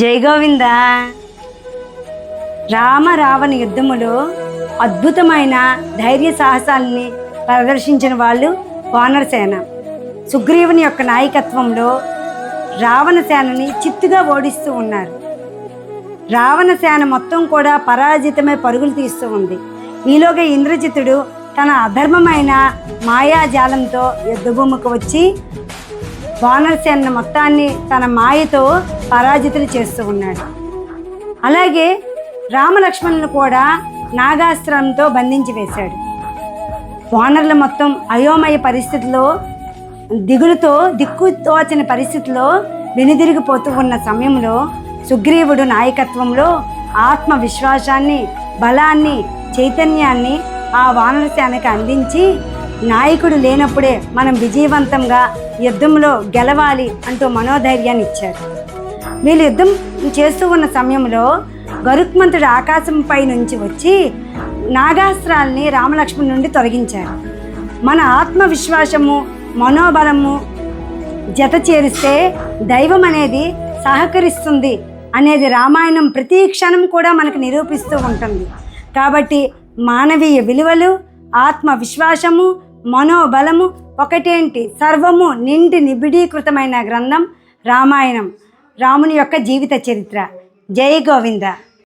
జై గోవింద. రామ రావణ యుద్ధములో అద్భుతమైన ధైర్య సాహసాలని ప్రదర్శించిన వాళ్ళు వానరసేన సుగ్రీవుని యొక్క నాయకత్వంలో రావణ సేనని చిత్తుగా ఓడిస్తూ ఉన్నారు. రావణ సేన మొత్తం కూడా పరాజితమై పరుగులు తీస్తూ ఉంది. ఈలోగా ఇంద్రజిత్తుడు తన అధర్మమైన మాయాజాలంతో యుద్ధభూమికి వచ్చి వానరసేన మొత్తాన్ని తన మాయతో పరాజితులు చేస్తూ ఉన్నాడు. అలాగే రామలక్ష్మణులను కూడా నాగాస్త్రంతో బంధించి వేశాడు. వానరుల మొత్తం అయోమయ పరిస్థితిలో దిగులుతో దిక్కు తోచని పరిస్థితిలో వెనుదిరిగిపోతూ ఉన్న సమయంలో సుగ్రీవుడు నాయకత్వంలో ఆత్మవిశ్వాసాన్ని బలాన్ని చైతన్యాన్ని ఆ వానరసేనకి అందించి నాయకుడు లేనప్పుడే మనం విజయవంతంగా యుద్ధంలో గెలవాలి అంటూ మనోధైర్యాన్ని ఇచ్చారు వీళ్ళు యుద్ధం చేస్తూ ఉన్న సమయంలో గరుత్మంతుడు ఆకాశంపై నుంచి వచ్చి నాగాస్త్రాల్ని రామలక్ష్మణ్ నుండి తొలగించారు. మన ఆత్మవిశ్వాసము మనోబలము జత చేరిస్తే దైవం అనేది సహకరిస్తుంది అనేది రామాయణం ప్రతి క్షణం కూడా మనకు నిరూపిస్తూ ఉంటుంది. కాబట్టి మానవీయ విలువలు ఆత్మవిశ్వాసము మనోబలము ఒకటేంటి? సర్వము నిండి నిబిడీకృతమైన గ్రంథం రామాయణం. రాముని యొక్క జీవిత చరిత్ర. జై గోవింద.